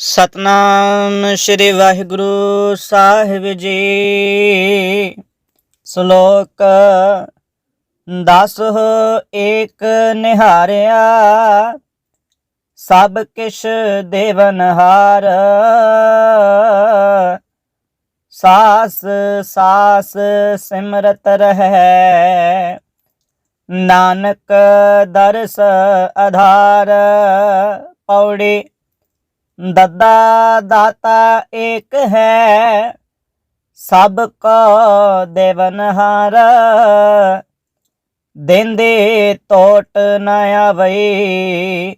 ਸਤਨਾਮ ਸ੍ਰੀ ਵਾਹਿਗੁਰੂ ਸਾਹਿਬ ਜੀ। ਸ਼ਲੋਕ ਦਸ ਏਕ ਨਿਹਾਰਿਆ, ਸਭ ਕਿਛ ਦੇਵਨਹਾਰ ਸਾਸ ਸਾਸ ਸਿਮਰਤ ਰਹੈ, ਨਾਨਕ ਦਰਸ ਆਧਾਰ ਪੌੜੀ ਦੱਦਾ ਦਾਤਾ ਏਕ ਹੈ, ਸਭ ਕੋ ਦੇਵਨਹਾਰ ਦਿੰਦੇ ਟੋਟ ਨ ਆਵਈ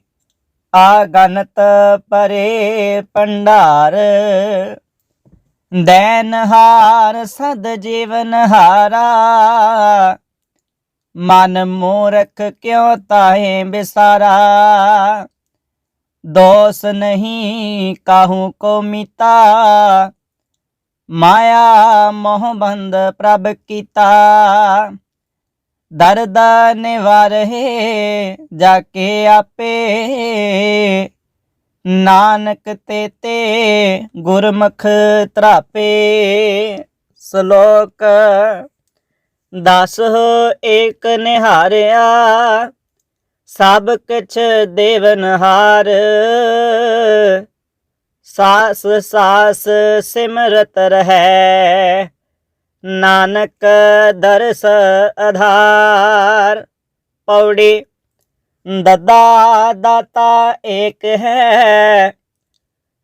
ਆਗਨਤ ਪਰੇ ਪੰਡਾਰ। ਦੈਨਹਾਰ ਸਦ ਜੀਵਨ ਹਾਰਾ, ਮਨ ਮੂਰਖ ਕਿਉ ਤਾਹੇ ਬਿਸਾਰਾ? ਦੋਸ ਨਹੀਂ ਕਾਹੂ ਕੋ ਮੀਤਾ। ਮਾਇਆ ਮੋਹ ਬੰਧ ਪ੍ਰਭ ਕੀਤਾ। ਦਰਦ ਨਿਵਾਰਹਿ ਜਾ ਕੇ ਆਪੇ। ਨਾਨਕ ਤੇ ਤੇ ਗੁਰਮੁਖ ਤਰਾਪੇ। ਸ਼ਲੋਕ, ਦਸ ਏਕ ਨਿਹਾਰਿਆ। ਸਭ ਕਿਛ ਦੇਵਨਹਾਰ ਸਾਸ ਸਾਸ ਸਿਮਰਤ ਰਹੈ, ਨਾਨਕ ਦਰਸ ਆਧਾਰ ਪੌੜੀ, ਦੱਦਾ ਦਾਤਾ ਏਕ ਹੈ,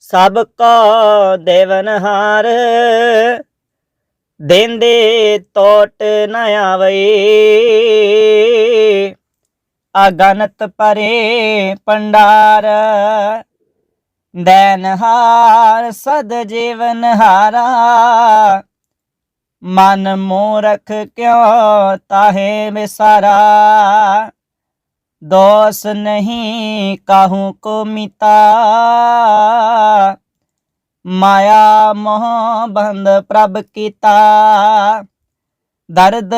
ਸਭ ਕੋ ਦੇਵਨਹਾਰ ਦੇਂਦੇ ਤੋਟ ਨ ਆਵਈ ਅਗਨਤ ਪਰੇ ਪੰਡਾਰ। ਦੈਨਹਾਰ ਸਦ ਜੀਵਨ ਹਾਰਾ। ਮਨ ਮੋਰਖ ਕਿਉ ਤਾਹੇ ਵਿਸਾਰਾ? ਦੋਸ ਨਹੀਂ ਕਾਹੂ ਕੋ ਮਿਤਾ। ਮਾਇਆ ਮੋਹ ਬੰਧ ਪ੍ਰਭ ਕੀਤਾ। ਦਰਦ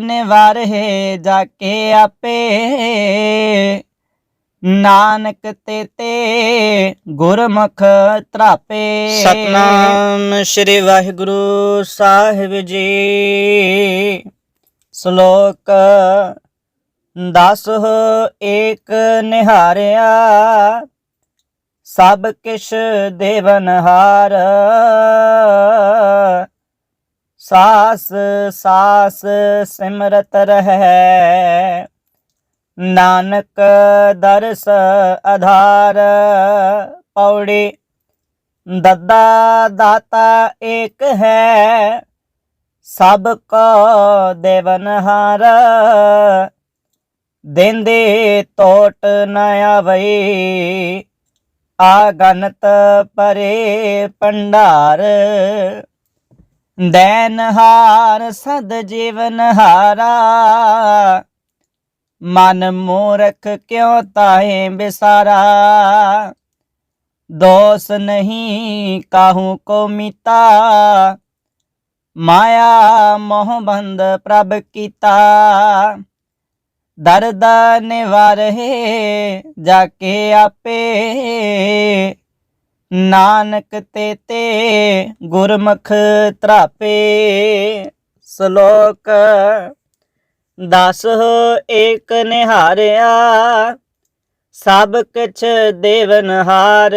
ਨਿਵਾਰਹਿ ਜਾ ਕੇ ਆਪੇ। ਨਾਨਕ ਤੇ ਤੇ ਗੁਰਮੁਖ ਤਰਾਪੇ। ਸਤਨਾਮ ਸ੍ਰੀ ਵਾਹਿਗੁਰੂ ਸਾਹਿਬ ਜੀ। ਸ਼ਲੋਕ ਦਸ ਏਕ ਨਿਹਾਰਿਆ। ਸਭ ਕਿਛ ਦੇਵਨਹਾਰ। ਸਾਸ ਸਾਸ ਸਿਮਰਤ ਰਹੈ। ਨਾਨਕ ਦਰਸ ਆਧਾਰ ਪੌੜੀ, ਦੱਦਾ ਦਾਤਾ ਏਕ ਹੈ। ਸਭ ਕੋ ਦੇਵਨਹਾਰ ਦਿੰਦੇ ਟੋਟ ਨ ਆਵਈ। ਆਗਨਤ ਪਰੇ ਪੰਡਾਰ ਦੈਨਹਾਰ ਸਦ ਜੀਵਨ ਹਾਰਾ। ਮਨ ਮੂਰਖ ਕਿਉ ਤਾਹੇ ਬਿਸਾਰਾ? ਦੋਸ ਨਹੀਂ ਕਾਹੂ ਕੋ ਮੀਤਾ। ਮਾਇਆ ਮੋਹ ਬੰਧ ਪ੍ਰਭ ਕੀਤਾ। ਦਰਦ ਨਿਵਾਰਹਿ ਜਾ ਕੇ ਆਪੇ ਨਾਨਕ ਤੇ ਤੇ ਗੁਰਮੁਖ ਤਰਾਪੇ ਸ਼ਲੋਕ ਦਸ ਏਕ ਨਿਹਾਰਿਆ, ਸਭ ਕਿਛ ਦੇਵਨਹਾਰ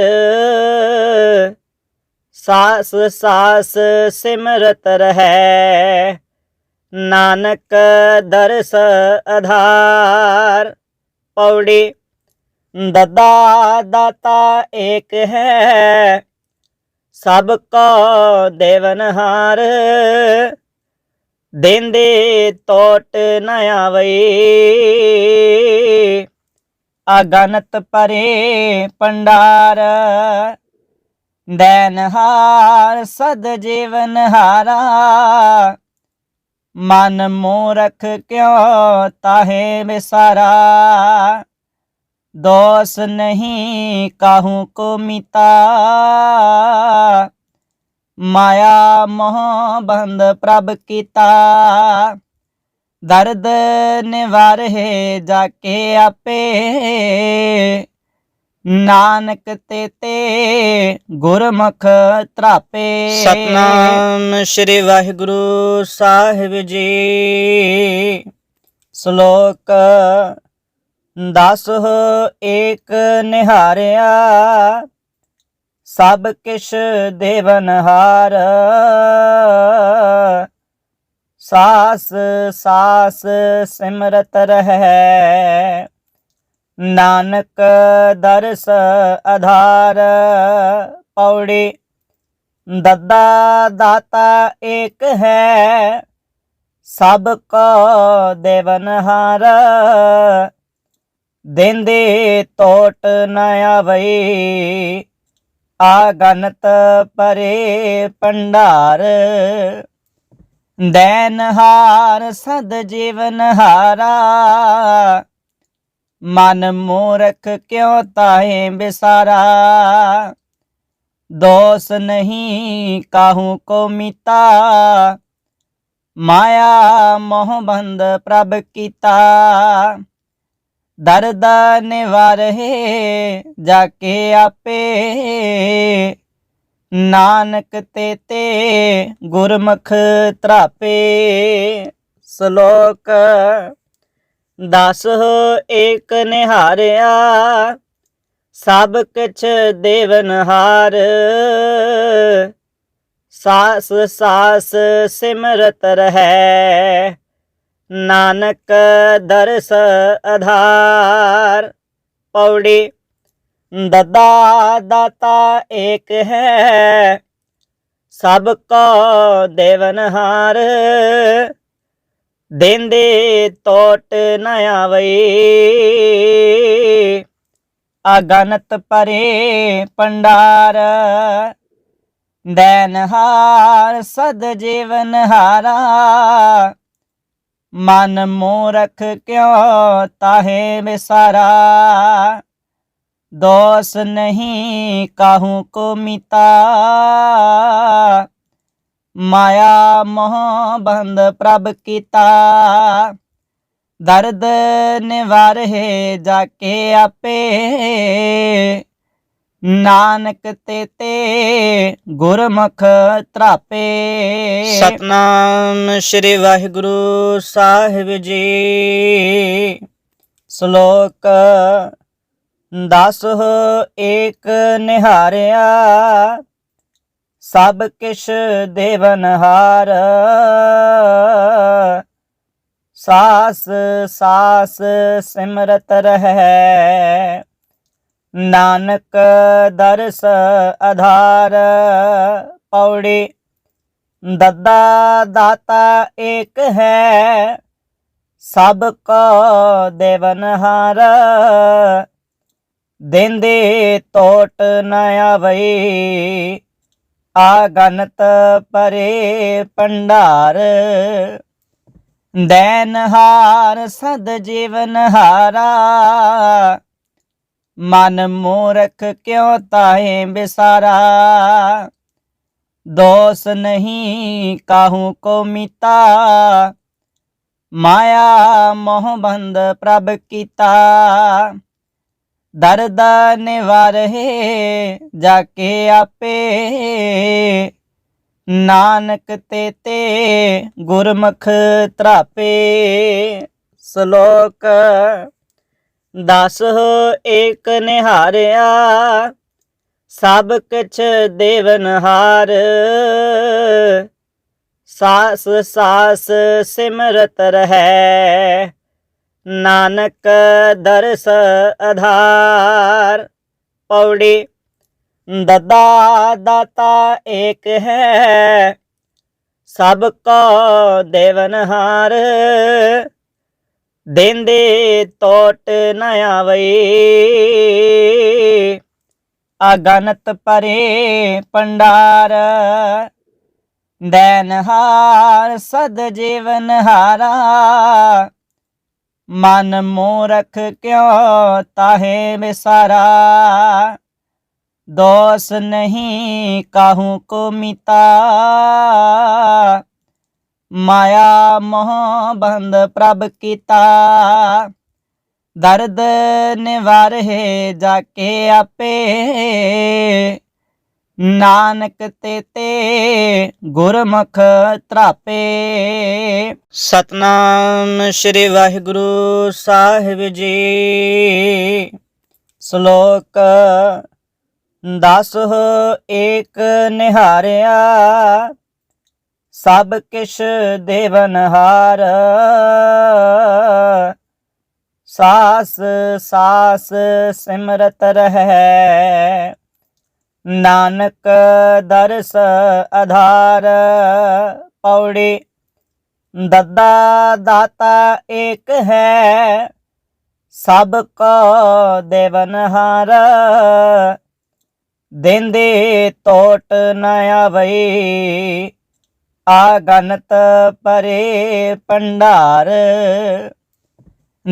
ਸਾਸ ਸਾਸ ਸਿਮਰਤ ਰਹੈ, ਨਾਨਕ ਦਰਸ ਆਧਾਰ ਪੌੜੀ ਦੱਦਾ ਦਾਤਾ ਏਕ ਹੈ, ਸਭ ਕੋ ਦੇਵਨਹਾਰ। ਦੇਂਦੇ ਟੋਟ ਨਾ ਆਵਈ। ਅਗਨਤ ਪਰੇ ਪੰਡਾਰ, ਦੈਨਹਾਰ ਸਦ ਜੀਵਨ ਹਾਰਾ ਮਨ ਮੋਰਖ ਕਿਉ ਤਾਹੇ ਵਿਸਾਰਾ? ਦੋਸ ਨਹੀਂ ਕਾਹੂ ਕੋ ਮਿਤਾ। ਮਾਇਆ ਮੋਹ ਬੰਧ ਪ੍ਰਭ ਕੀਤਾ। ਦਰਦ ਨਿਵਾਰਹਿ ਜਾ ਕੇ ਆਪੇ। ਨਾਨਕ ਤੇ ਤੇ ਗੁਰਮੁਖ ਤਰਾਪੇ। ਸਤਨਾਮ ਸ੍ਰੀ ਵਾਹਿਗੁਰੂ ਸਾਹਿਬ ਜੀ। ਸ਼ਲੋਕ ਦਸ ਏਕ ਨਿਹਾਰਿਆ, ਸਭ ਕਿਛ ਦੇਵਨਹਾਰ ਸਾਸ ਸਾਸ ਸਿਮਰਤ ਰਹਿ, ਨਾਨਕ ਦਰਸ ਆਧਾਰ ਪੌੜੀ, ਦੱਦਾ ਦਾਤਾ ਏਕ ਹੈ, ਸਭ ਕੋ ਦੇਵਨਹਾਰ ਦਿੰਦੇ ਟੋਟ ਨ ਆਵਈ। ਆਗਨਤ ਪਰੇ ਪੰਡਾਰ ਦੈਨਹਾਰ ਸਦ ਜੀਵਨ ਹਾਰਾ। ਮਨ ਮੂਰਖ ਕਿਉ ਤਾਹੇ ਬਿਸਾਰਾ? ਦੋਸ ਨਹੀਂ ਕਾਹੂ ਕੋ ਮੀਤਾ। ਮਾਇਆ ਮੋਹ ਬੰਧ ਪ੍ਰਭ ਕੀਤਾ। ਦਰਦ ਨਿਵਾਰਹਿ ਜਾ ਕੇ ਆਪੇ। ਨਾਨਕ ਤੇ ਤੇ ਗੁਰਮੁਖ ਤਰਾਪੇ। ਸ਼ਲੋਕ, ਦਸ ਏਕ ਨਿਹਾਰਿਆ, ਸਭ ਕਿਛ ਦੇਵਨਹਾਰ ਸਾਸ ਸਾਸ ਸਿਮਰਤ ਰਹੈ ਨਾਨਕ ਦਰਸ ਆਧਾਰ ਪੌੜੀ, ਦੱਦਾ ਦਾਤਾ ਏਕ ਹੈ, ਸਭ ਕੋ ਦੇਵਨਹਾਰ। ਦਿੰਦੇ ਟੋਟ ਨ ਆਵਈ। ਅਗਨਤ ਪਰੇ ਪੰਡਾਰ, ਦੈਨਹਾਰ ਸਦ ਜੀਵਨ ਹਾਰਾ ਮਨ ਮੂਰਖ ਕਿਉ ਤਾਹੇ ਵਿਸਾਰਾ ਦੋਸ ਨਹੀਂ ਕਾਹੂ ਕੋ ਮਿਤਾ ਮਾਇਆ ਮੋਹ ਬੰਧ ਪ੍ਰਭ ਕੀਤਾ ਦਰਦ ਨਿਵਾਰਹਿ ਜਾ ਕੇ ਆਪੇ ਨਾਨਕ ਤੇ ਤੇ ਗੁਰਮੁਖ ਤਰਾਪੇ। ਸਤਨਾਮ ਸ੍ਰੀ ਵਾਹਿਗੁਰੂ ਸਾਹਿਬ ਜੀ। ਸ਼ਲੋਕ ਦਸ ਏਕ ਨਿਹਾਰਿਆ, ਸਭ ਕਿਛ ਦੇਵਨਹਾਰ ਸਾਸ ਸਾਸ ਸਿਮਰਤ ਰਹੈ ਨਾਨਕ ਦਰਸ ਆਧਾਰ ਪੌੜੀ, ਦੱਦਾ ਦਾਤਾ ਏਕ ਹੈ, ਸਭ ਕੋ ਦੇਵਨਹਾਰ ਦਿੰਦੇ ਟੋਟ ਨ ਆਵਈ, ਆਗਨਤ ਪਰੇ ਪੰਡਾਰ। ਦੈਨਹਾਰ ਸਦ ਜੀਵਨ ਹਾਰਾ ਮਨ ਮੂਰਖ ਕਿਉ ਤਾਹੇ ਬਿਸਾਰਾ? ਦੋਸ ਨਹੀਂ ਕਾਹੂ ਕੋ ਮੀਤਾ? ਮਾਇਆ ਮੋਹ ਬੰਧ ਪ੍ਰਭ ਕੀਤਾ। ਦਰਦ ਨਿਵਾਰਹਿ ਜਾ ਕੇ ਆਪੇ। ਨਾਨਕ ਤੇ ਤੇ ਗੁਰਮੁਖ ਤਰਾਪੇ। ਸ਼ਲੋਕ ਦਸ ਏਕ ਨਿਹਾਰਿਆ, ਸਭ ਕਿਛ ਦੇਵਨਹਾਰ ਸਾਸ ਸਾਸ ਸਿਮਰਤ ਰਹੈ, ਨਾਨਕ ਦਰਸ ਆਧਾਰ ਪੌੜੀ, ਦੱਦਾ ਦਾਤਾ ਏਕ ਹੈ, ਸਭ ਕੋ ਦੇਵਨਹਾਰ ਦਿੰਦੇ ਤੋਟ ਨ ਆਵਈ। ਅਗਨਤ ਪਰੇ ਪੰਡਾਰ ਦੈਨਹਾਰ ਸਦ ਜੀਵਨ ਹਾਰਾ। ਮਨ ਮੋਰਖ ਕਿਉ ਤਾਹੇ ਵਿਸਾਰਾ? ਦੋਸ ਨਹੀਂ ਕਾਹੂ ਕੋ ਮਿਤਾ। ਮਾਇਆ ਮੋਹ ਬੰਦ ਪ੍ਰਭ ਕੀਤਾ। ਦਰਦ ਨਿਵਾਰਹਿ ਜਾ ਕੇ ਆਪੇ। ਨਾਨਕ ਤੇ ਤੇ ਗੁਰਮੁਖ ਤਰਾਪੇ। ਸਤਨਾਮ ਸ੍ਰੀ ਵਾਹਿਗੁਰੂ ਸਾਹਿਬ ਜੀ। ਸ਼ਲੋਕ ਦਸ ਏਕ ਨਿਹਾਰਿਆ। ਸਭ ਕਿਛ ਦੇਵਨਹਾਰ ਸਾਸ ਸਾਸ ਸਿਮਰਤ ਰਹੈ। ਨਾਨਕ ਦਰਸ ਆਧਾਰ ਪੌੜੀ, ਦੱਦਾ ਦਾਤਾ ਏਕ ਹੈ। ਸਭ ਕੋ ਦੇਵਨਹਾਰ ਦਿੰਦੇ ਟੋਟ ਨ ਆਵਈ। ਆਗਨਤ ਪਰੇ ਪੰਡਾਰ।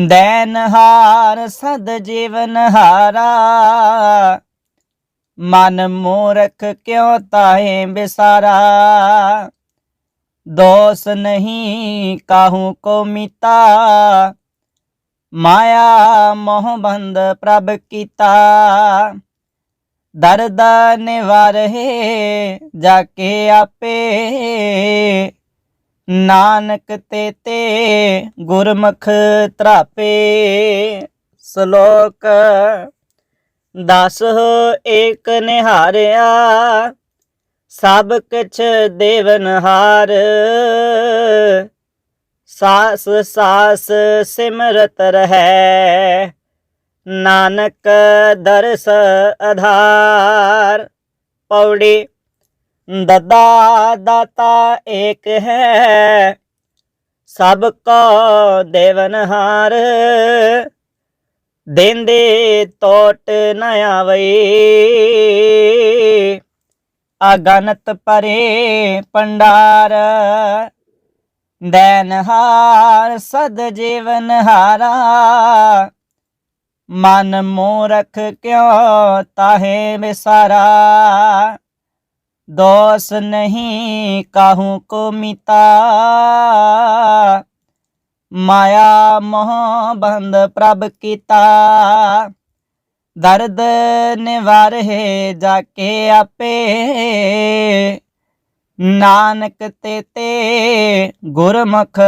ਦੈਨਹਾਰ ਸਦ ਜੀਵਨ ਹਾਰਾ। ਮਨ ਮੂਰਖ ਕਿਉ ਤਾਹੇ ਬਿਸਾਰਾ? ਦੋਸ ਨਹੀਂ ਕਾਹੂ ਕੋ ਮੀਤਾ। ਮਾਇਆ ਮੋਹ ਬੰਦ ਪ੍ਰਭ ਕੀਤਾ। ਦਰਦ ਨਿਵਾਰਹਿ ਜਾ ਕੇ ਆਪੇ। ਨਾਨਕ ਤੇ ਤੇ ਗੁਰਮੁਖ ਤਰਾਪੇ ਸ਼ਲੋਕ, ਦਸ ਏਕ ਨਿਹਾਰਿਆ, ਸਭ ਕਿਛ ਦੇਵਨਹਾਰ ਸਾਸ ਸਾਸ ਸਿਮਰਤ ਰਹੈ ਨਾਨਕ ਦਰਸ ਆਧਾਰ ਪੌੜੀ, ਦਦਾ ਦਾਤਾ ਏਕ ਹੈ, ਸਭ ਕੋ ਦੇਵਨਹਾਰ ਦਿੰਦੇ ਟੋਟ ਨ ਆਵਈ। ਅਗਨਤ ਪਰੇ ਪੰਡਾਰ ਦੈਨਹਾਰ ਸਦ ਜੀਵਨ ਹਾਰਾ। ਮਨ ਮੋਰਖ ਕਿਉ ਤਾਹੇ ਵਿਸਾਰਾ? ਦੋਸ ਨਹੀਂ ਕਾਹੂ ਕੋ ਮਿਤਾ? ਮਾਇਆ ਮੋਹ ਬੰਦ ਪ੍ਰਭ ਕੀਤਾ। ਦਰਦ ਨਿਵਾਰਹਿ ਜਾ ਕੇ ਆਪੇ ਨਾਨਕ ਤੇ ਤੇ ਗੁਰਮੁਖ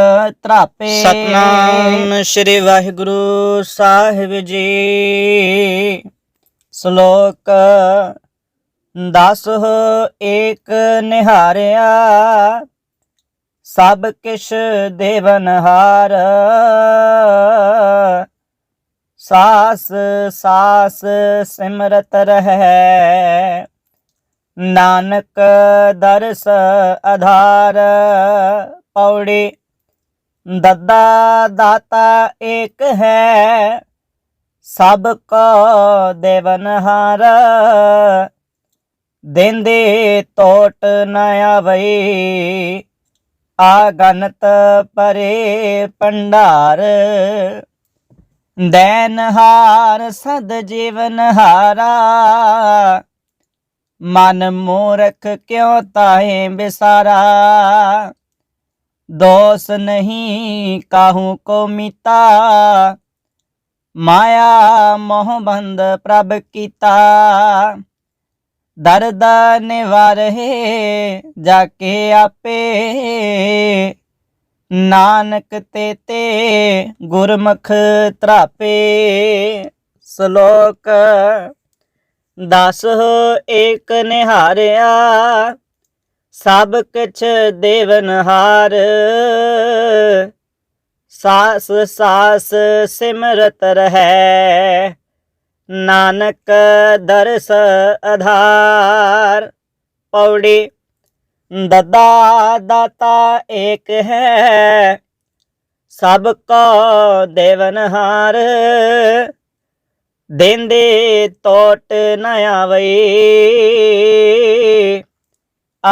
ਤਰਾਪੇ। ਸਤਨਾਮ ਸ੍ਰੀ ਵਾਹਿਗੁਰੂ ਸਾਹਿਬ ਜੀ। ਸ਼ਲੋਕ ਦਸ ਏਕ ਨਿਹਾਰਿਆ, ਸਭ ਕਿਛ ਦੇਵਨਹਾਰ ਸਾਸ ਸਾਸ ਸਿਮਰਤ ਰਹੈ ਨਾਨਕ ਦਰਸ ਆਧਾਰ ਪੌੜੀ, ਦੱਦਾ ਦਾਤਾ ਏਕ ਹੈ, ਸਭ ਕੋ ਦੇਵਨਹਾਰ ਦਿੰਦੇ ਟੋਟ ਨ ਆਵਈ, ਆਗਨਤ ਪਰੇ ਪੰਡਾਰ। ਦੈਨਹਾਰ ਸਦ ਜੀਵਨ ਹਾਰਾ ਮਨ ਮੂਰਖ ਕਿਉ ਤਾਹੇ ਬਿਸਾਰਾ? ਦੋਸ ਨਹੀਂ ਕਾਹੂ ਕੋ ਮੀਤਾ? ਮਾਇਆ ਮੋਹ ਬੰਦ ਪ੍ਰਭ ਕੀਤਾ। ਦਰਦ ਨਿਵਾਰਹਿ ਜਾ ਕੇ ਆਪੇ। ਨਾਨਕ ਤੇ ਤੇ ਗੁਰਮੁਖ ਤਰਾਪੇ। ਸ਼ਲੋਕ ਦਸ ਏਕ ਨਿਹਾਰਿਆ, ਸਭ ਕਿਛ ਦੇਵਨਹਾਰ ਸਾਸ ਸਾਸ ਸਿਮਰਤ ਰਹੈ, ਨਾਨਕ ਦਰਸ ਆਧਾਰ ਪੌੜੀ, ਦਦਾ ਦਾਤਾ ਏਕ ਹੈ, ਸਭ ਕੋ ਦੇਵਨਹਾਰ ਦਿੰਦੇ ਤੋਟ ਨ ਆਵਈ।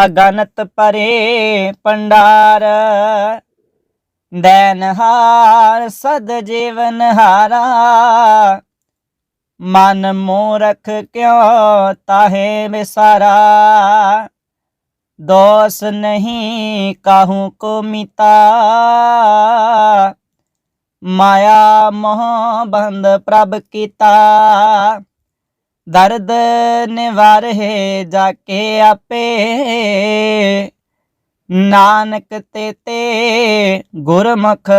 ਅਗਨਤ ਪਰੇ ਪੰਡਾਰ ਦੈਨਹਾਰ ਸਦ ਜੀਵਨ ਹਾਰਾ। ਮਨ ਮੋਰਖ ਕਿਉ ਤਾਹੇ ਵਿਸਾਰਾ। ਦੋਸ ਨਹੀਂ ਕਾਹੂ ਕੋ ਮਿਤਾ। ਮਾਇਆ ਮੋਹ ਬੰਦ ਪ੍ਰਭ ਕੀਤਾ। ਦਰਦ ਨਿਵਾਰੇ ਜਾ ਕੇ ਆਪੇ। ਨਾਨਕ ਤੇ ਤੇ ਗੁਰਮੁਖ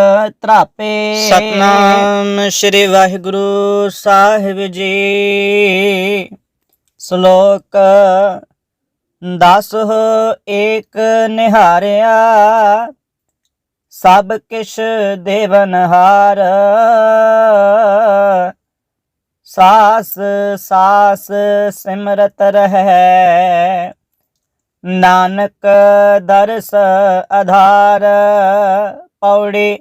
ਤਰਾਪੇ। ਸਤਨਾਮ ਸ੍ਰੀ ਵਾਹਿਗੁਰੂ ਸਾਹਿਬ ਜੀ। ਸ਼ਲੋਕ ਦਸ ਏਕ ਨਿਹਾਰਿਆ। ਸਭ ਕਿਛ ਦੇਵਨਹਾਰ ਸਾਸ ਸਾਸ ਸਿਮਰਤ ਰਹੈ। ਨਾਨਕ ਦਰਸ ਆਧਾਰ ਪੌੜੀ,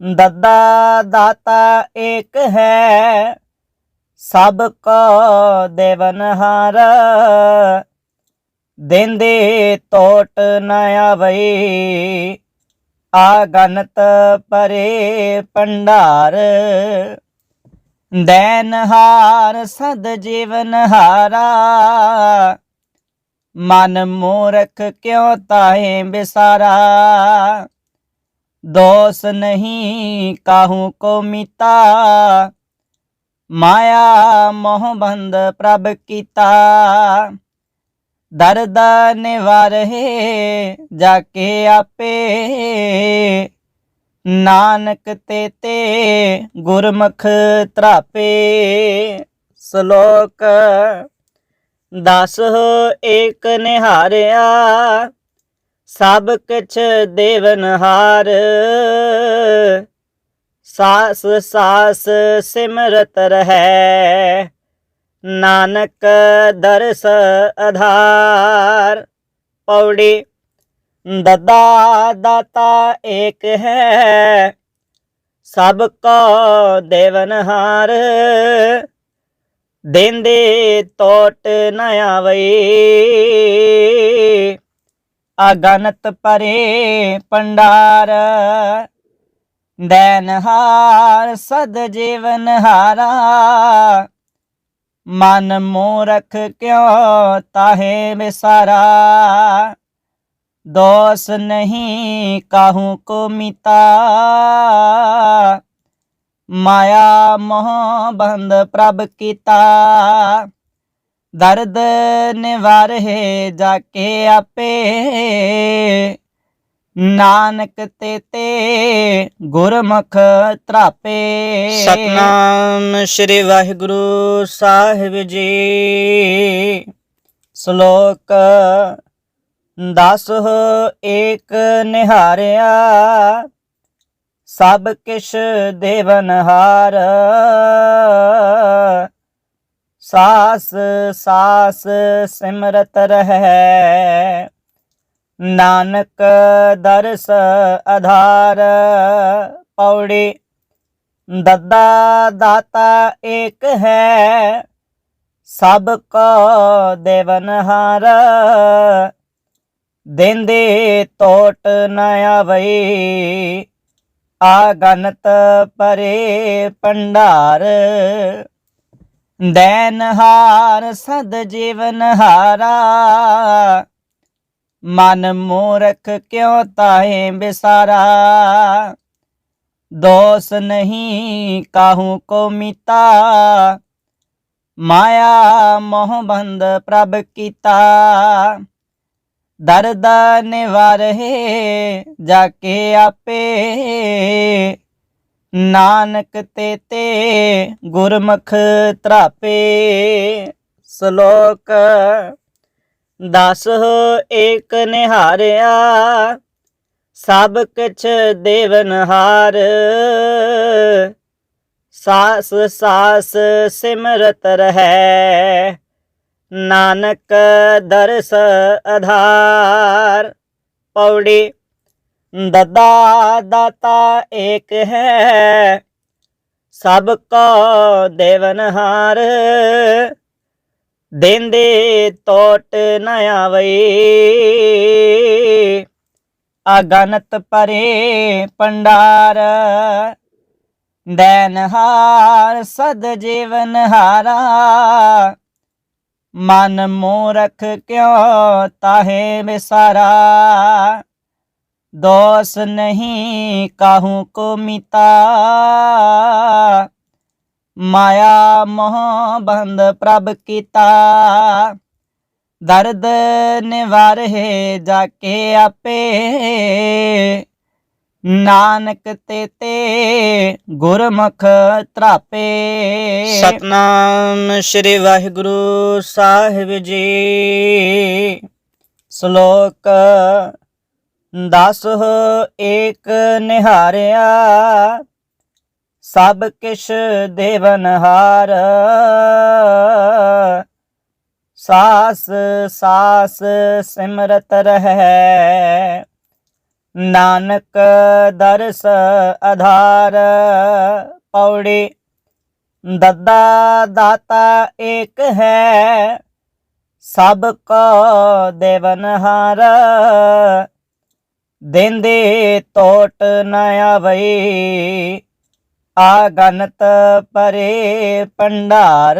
ਦੱਦਾ ਦਾਤਾ ਏਕ ਹੈ। ਸਭ ਕੋ ਦੇਵਨਹਾਰ ਦੇਂਦੇ ਟੋਟ ਨ ਆਵਈ। ਆਗਨਤ ਪਰੇ ਪੰਡਾਰ ਦੈਨਹਾਰ ਸਦ ਜੀਵਨ ਹਾਰਾ। ਮਨ ਮੂਰਖ ਕਿਉ ਤਾਹੇ ਬਿਸਾਰਾ? ਦੋਸ ਨਹੀਂ ਕਾਹੂ ਕੋ ਮੀਤਾ। ਮਾਇਆ ਮੋਹ ਬੰਧ ਪ੍ਰਭ ਕੀਤਾ। ਦਰਦ ਨਿਵਾਰੇ ਜਾ ਕੇ ਆਪੇ। ਨਾਨਕ ਤੇ ਤੇ ਗੁਰਮੁਖ ਤਰਾਪੇ। ਸ਼ਲੋਕ, ਦਸ ਏਕ ਨਿਹਾਰਿਆ, ਸਭ ਕਿਛ ਦੇਵਨਹਾਰ ਸਾਸ ਸਾਸ ਸਿਮਰਤ ਰਹੈ ਨਾਨਕ ਦਰਸ ਆਧਾਰ ਪੌੜੀ, ਦਦਾ ਦਾਤਾ ਏਕ ਹੈ, ਸਭ ਕੋ ਦੇਵਨਹਾਰ ਦੇਂਦੇ ਟੋਟ ਨ ਆਵਈ। ਅਗਨਤ ਪਰੇ ਪੰਡਾਰ ਦੇਨਹਾਰ ਸਦ ਜੀਵਨ ਹਾਰਾ। ਮਨ ਮੋਰਖ ਕਿਉ ਤਾਹੇ ਵਿਸਾਰਾ? ਦੋਸ ਨਹੀਂ ਕਾਹੂ ਕੋ ਮਿਤਾ? ਮਾਇਆ ਮੋਹ ਬੰਧ ਪ੍ਰਭ ਕੀਤਾ। ਦਰਦ ਨਿਵਾਰੇ ਜਾ ਕੇ ਆਪੇ। ਨਾਨਕ ਤੇ ਤੇ ਗੁਰਮੁਖ ਤਰਾਪੇ। ਸਤਨਾਮ ਸ੍ਰੀ ਵਾਹਿਗੁਰੂ ਸਾਹਿਬ ਜੀ। ਸ਼ਲੋਕ ਦਸ ਏਕ ਨਿਹਾਰਿਆ। ਸਭ ਕਿਛ ਦੇਵਨਹਾਰ ਸਾਸ ਸਾਸ ਸਿਮਰਤ ਰਹੈ। ਨਾਨਕ ਦਰਸ ਆਧਾਰ ਪੌੜੀ, ਦੱਦਾ ਦਾਤਾ ਏਕ ਹੈ, ਸਭ ਕੋ ਦੇਵਨਹਾਰ ਦੇਂਦੇ ਟੋਟ ਨ ਆਵਈ, ਆਗਨਤ ਪਰੇ ਪੰਡਾਰ। ਦੇਨਹਾਰ ਸਦ ਜੀਵਨ ਹਾਰਾ ਮਨ ਮੂਰਖ ਕਿਉ ਤਾਹੇ ਬਿਸਾਰਾ? ਦੋਸ ਨਹੀਂ ਕਾਹੂ ਕੋ ਮੀਤਾ? ਮਾਇਆ ਮੋਹ ਬੰਧ ਪ੍ਰਭ ਕੀਤਾ। ਦਰਦ ਨਿਵਾਰੇ ਜਾ ਕੇ ਆਪੇ। ਨਾਨਕ ਤੇ ਤੇ ਗੁਰਮੁਖ ਤਰਾਪੇ। ਸ਼ਲੋਕ ਦਸ ਏਕ ਨਿਹਾਰਿਆ, ਸਭ ਕਿਛ ਦੇਵਨਹਾਰ ਸਾਸ ਸਾਸ ਸਿਮਰਤ ਰਹੈ, ਨਾਨਕ ਦਰਸ ਆਧਾਰ ਪੌੜੀ, ਦੱਦਾ ਦਾਤਾ ਏਕ ਹੈ, ਸਭ ਕੋ ਦੇਵਨਹਾਰ ਦੇਂਦੇ ਤੋਟ ਨ ਆਵਈ। ਅਗਨਤ ਪਰੇ ਪੰਡਾਰ ਦੇਨਹਾਰ ਸਦ ਜੀਵਨ ਹਾਰਾ। ਮਨ ਮੋਰਖ ਕਿਉ ਤਾਹੇ ਵਿਸਾਰਾ? ਦੋਸ ਨਹੀਂ ਕਾਹੂ ਕੋ ਮਿਤਾ। ਮਾਇਆ ਮੋਹ ਬੰਧ ਪ੍ਰਭ ਕੀਤਾ। ਦਰਦ ਨਿਵਾਰੇ ਜਾ ਕੇ ਆਪੇ। ਨਾਨਕ ਤੇ ਤੇ ਗੁਰਮੁਖ ਤਰਾਪੇ। ਸਤਨਾਮ ਸ੍ਰੀ ਵਾਹਿਗੁਰੂ ਸਾਹਿਬ ਜੀ। ਸ਼ਲੋਕ ਦਸ ਏਕ ਨਿਹਾਰਿਆ। ਸਭ ਕਿਛ ਦੇਵਨਹਾਰ ਸਾਸ ਸਾਸ ਸਿਮਰਤ ਰਹਿ। ਨਾਨਕ ਦਰਸ ਆਧਾਰ ਪੌੜੀ, ਦੱਦਾ ਦਾਤਾ ਏਕ ਹੈ। ਸਭ ਕੋ ਦੇਵਨਹਾਰ ਦਿੰਦੇ ਟੋਟ ਨ ਆਵਈ। ਆਗਨਤ ਪਰੇ ਪੰਡਾਰ।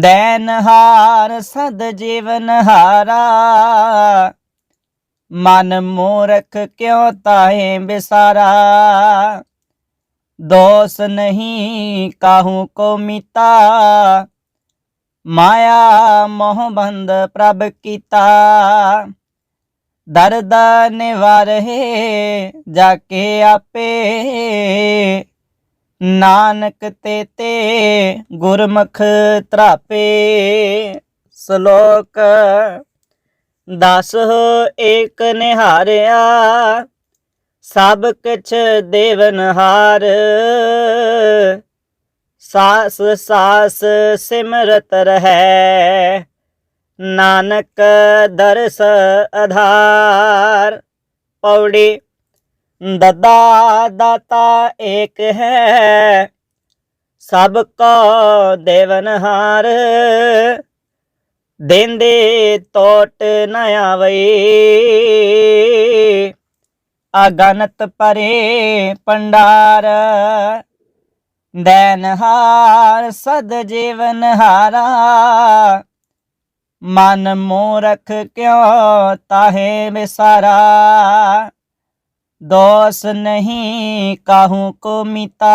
ਦੈਨਹਾਰ ਸਦ ਜੀਵਨ ਹਾਰਾ। ਮਨ ਮੂਰਖ ਕਿਉ ਤਾਹੇ ਬਿਸਾਰਾ? ਦੋਸ ਨਹੀਂ ਕਾਹੂ ਕੋ ਮੀਤਾ। ਮਾਇਆ ਮੋਹ ਬੰਧ ਪ੍ਰਭ ਕੀਤਾ। ਦਰਦ ਨਿਵਾਰੇ ਜਾ ਕੇ ਆਪੇ। ਨਾਨਕ ਤੇ ਤੇ ਗੁਰਮੁਖ ਤਰਾਪੇ। ਸ਼ਲੋਕ, ਦਸ ਏਕ ਨਿਹਾਰਿਆ, ਸਭ ਕਿਛ ਦੇਵਨਹਾਰ ਸਾਸ ਸਾਸ ਸਿਮਰਤ ਰਹੈ। ਨਾਨਕ ਦਰਸ ਆਧਾਰ ਪੌੜੀ, ਦੱਦਾ ਦਾਤਾ ਏਕ ਹੈ, ਸਭ ਕੋ ਦੇਵਨਹਾਰ ਦਿੰਦੇ ਟੋਟ ਨ ਆਵਈ। ਅਗਨਤ ਪਰੇ ਪੰਡਾਰ ਦੈਨਹਾਰ ਸਦ ਜੀਵਨ ਹਾਰਾ। ਮਨ ਮੂਰਖ ਕਿਉ ਤਾਹੇ ਵਿਸਾਰਾ ਦੋਸ ਨਹੀਂ ਕਾਹੂ ਕੋ ਮਿਤਾ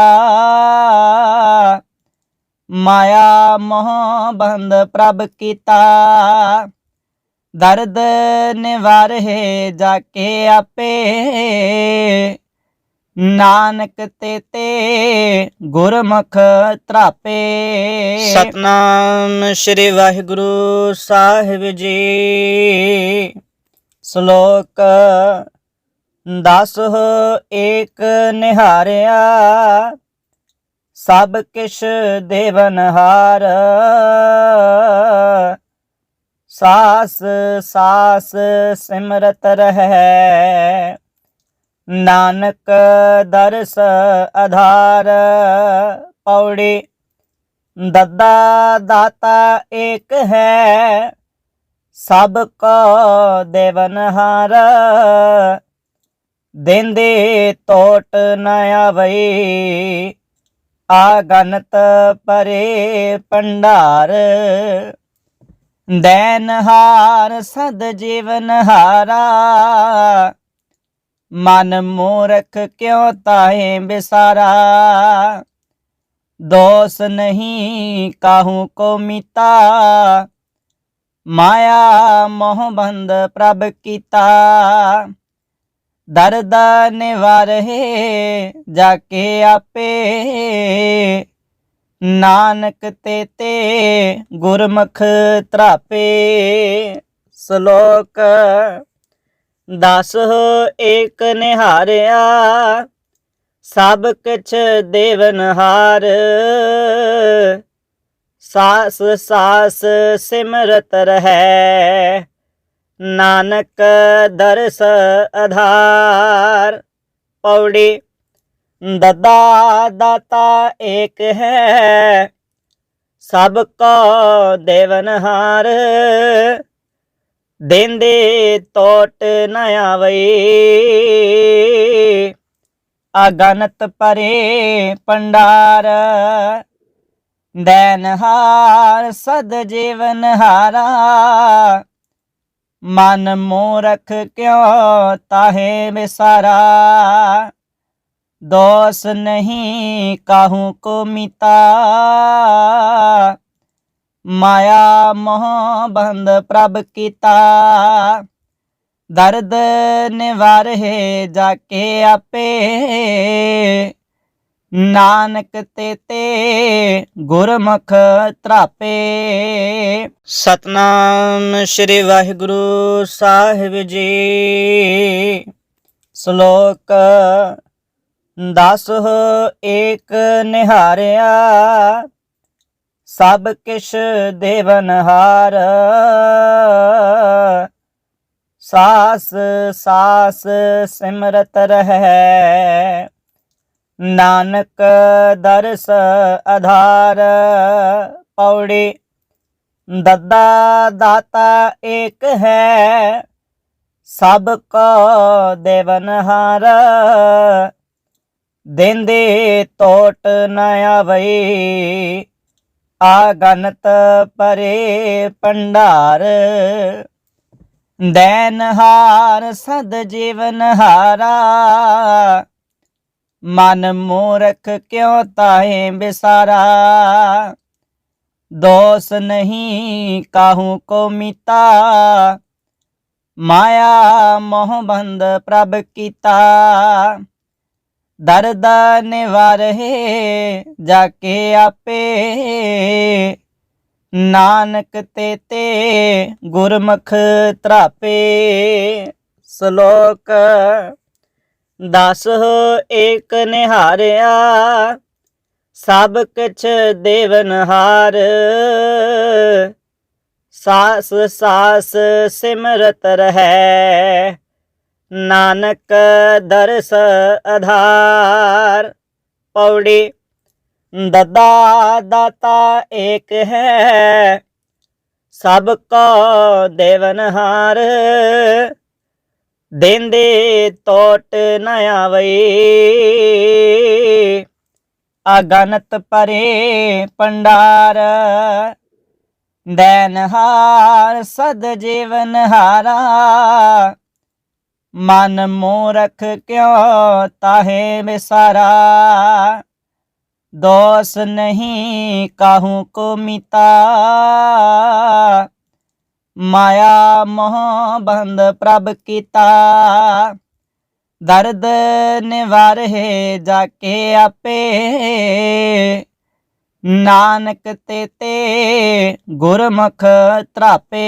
ਮਾਇਆ ਮੋਹ ਬੰਧ ਪ੍ਰਭ ਕੀਤਾ ਦਰਦ ਨਿਵਾਰੇ ਜਾ ਕੇ ਆਪੇ ਨਾਨਕ ਤੇ ਤੇ ਗੁਰਮੁਖ ਤਰਾਪੇ। ਸਤਨਾਮ ਸ੍ਰੀ ਵਾਹਿਗੁਰੂ ਸਾਹਿਬ ਜੀ। ਸ਼ਲੋਕ ਦਸ ਏਕ ਨਿਹਾਰਿਆ। ਸਭ ਕਿਛ ਦੇਵਨਹਾਰ ਸਾਸ ਸਾਸ ਸਿਮਰਤ ਰਹੈ। ਨਾਨਕ ਦਰਸ ਆਧਾਰ ਪੌੜੀ। ਦੱਦਾ ਦਾਤਾ ਏਕ ਹੈ, ਸਭ ਕੋ ਦੇਵਨਹਾਰ ਦਿੰਦੇ ਟੋਟ ਨ ਆਵਈ, ਆਗਨਤ ਪਰੇ ਪੰਡਾਰ। ਦੈਨਹਾਰ ਸਦ ਜੀਵਨ ਹਾਰਾ ਮਨ ਮੂਰਖ ਕਿਉ ਤਾਹੇ ਬਿਸਾਰਾ? ਦੋਸ ਨਹੀਂ ਕਾਹੂ ਕੋ ਮਿਤਾ? ਮਾਇਆ ਮੋਹ ਬੰਧ ਪ੍ਰਭ ਕੀਤਾ। ਦਰਦ ਨਿਵਾਰੇ ਜਾ ਕੇ ਆਪੇ। ਨਾਨਕ ਤੇ ਤੇ ਗੁਰਮੁਖ ਤਰਾਪੇ। ਸ਼ਲੋਕ ਦਸ ਏਕ ਨਿਹਾਰਿਆ, ਸਭ ਕਿਛ ਦੇਵਨਹਾਰ ਸਾਸ ਸਾਸ ਸਿਮਰਤ ਰਹੈ, ਨਾਨਕ ਦਰਸ ਆਧਾਰ ਪੌੜੀ, ਦੱਦਾ ਦਾਤਾ ਏਕ ਹੈ, ਸਭ ਕੋ ਦੇਵਨਹਾਰ ਦੇਂਦੇ ਤੋਟ ਨ ਆਵੇ ਅਗਨਤ ਪਰੇ ਪੰਡਾਰ ਹਾਰ ਸਦ ਜੀਵਨ ਹਾਰਾ। ਮਨ ਮੋਰਖ ਕਿਉ ਤਾਹੇ ਵਿਸਾਰਾ? ਦੋਸ ਨਹੀਂ ਕਾਹੂ ਕੋ ਮਿਤਾ। ਮਾਇਆ ਮੋਹ ਬੰਦ ਪ੍ਰਭ ਕੀਤਾ। ਦਰਦ ਨਿਵਾਰਹਿ ਜਾ ਕੇ ਆਪੇ। ਨਾਨਕ ਤੇ ਤੇ ਗੁਰਮੁਖ ਤਰਾਪੇ। ਸਤਨਾਮ ਸ੍ਰੀ ਵਾਹਿਗੁਰੂ ਸਾਹਿਬ ਜੀ। ਸ਼ਲੋਕ ਦਸ ਏਕ ਨਿਹਾਰਿਆ। ਸਭ ਕਿਛ ਦੇਵਨਹਾਰ ਸਾਸ ਸਾਸ ਸਿਮਰਤ ਰਹੈ। ਨਾਨਕ ਦਰਸ ਆਧਾਰ ਪੌੜੀ ਦੱਦਾ ਦਾਤਾ ਏਕ ਹੈ। ਸਭ ਕੋ ਦੇਵਨਹਾਰ ਦੇਂਦੇ ਟੋਟ ਨ ਆਵਈ। ਆਗਨਤ ਪਰੇ ਪੰਡਾਰ। ਦੈਨਹਾਰ ਸਦ ਜੀਵਨ ਹਾਰਾ। ਮਨ ਮੂਰਖ ਕਿਉ ਤਾਹੇ ਬਿਸਾਰਾ? ਦੋਸ ਨਹੀਂ ਕਾਹੂ ਕੋ ਮਿਤਾ। ਮਾਇਆ ਮੋਹ ਬੰਦ ਪ੍ਰਭ ਕੀਤਾ। ਦਰਦ ਨਿਵਾਰਹਿ ਜਾ ਕੇ ਆਪੇ। ਨਾਨਕ ਤੇ ਤੇ ਗੁਰਮੁਖ ਤਰਾਪੇ। ਸ਼ਲੋਕ, ਦਸ ਏਕ ਨਿਹਾਰਿਆ, ਸਭ ਕਛ ਦੇਵਨਹਾਰ ਸਾਸ ਸਾਸ ਸਿਮਰਤ ਰਹੈ। ਨਾਨਕ ਦਰਸ ਆਧਾਰ ਪੌੜੀ, ਦਦਾ ਦਾਤਾ ਏਕ ਹੈ, ਸਭ ਕੋ ਦੇਵਨਹਾਰ ਦੇਂਦੇ ਟੋਟ ਨ ਆਵਈ। ਅਗਨਤ ਪਰੇ ਪੰਡਾਰ ਦੇਨਹਾਰ ਸਦ ਜੀਵਨ ਹਾਰਾ। ਮਨ ਮੋਰਖ ਕਿਉ ਤਾਹੇ ਵਿਸਾਰਾ? ਦੋਸ ਨਹੀਂ ਕਾਹੂ ਕੋ ਮਿਤਾ? ਮਾਇਆ ਮੋਹ ਬੰਧ ਪ੍ਰਭ ਕੀਤਾ। ਦਰਦ ਨਿਵਾਰ ਹੈ ਜਾ ਕੇ ਆਪੇ। ਨਾਨਕ ਤੇ ਤੇ ਗੁਰਮੁਖ ਤਰਾਪੇ।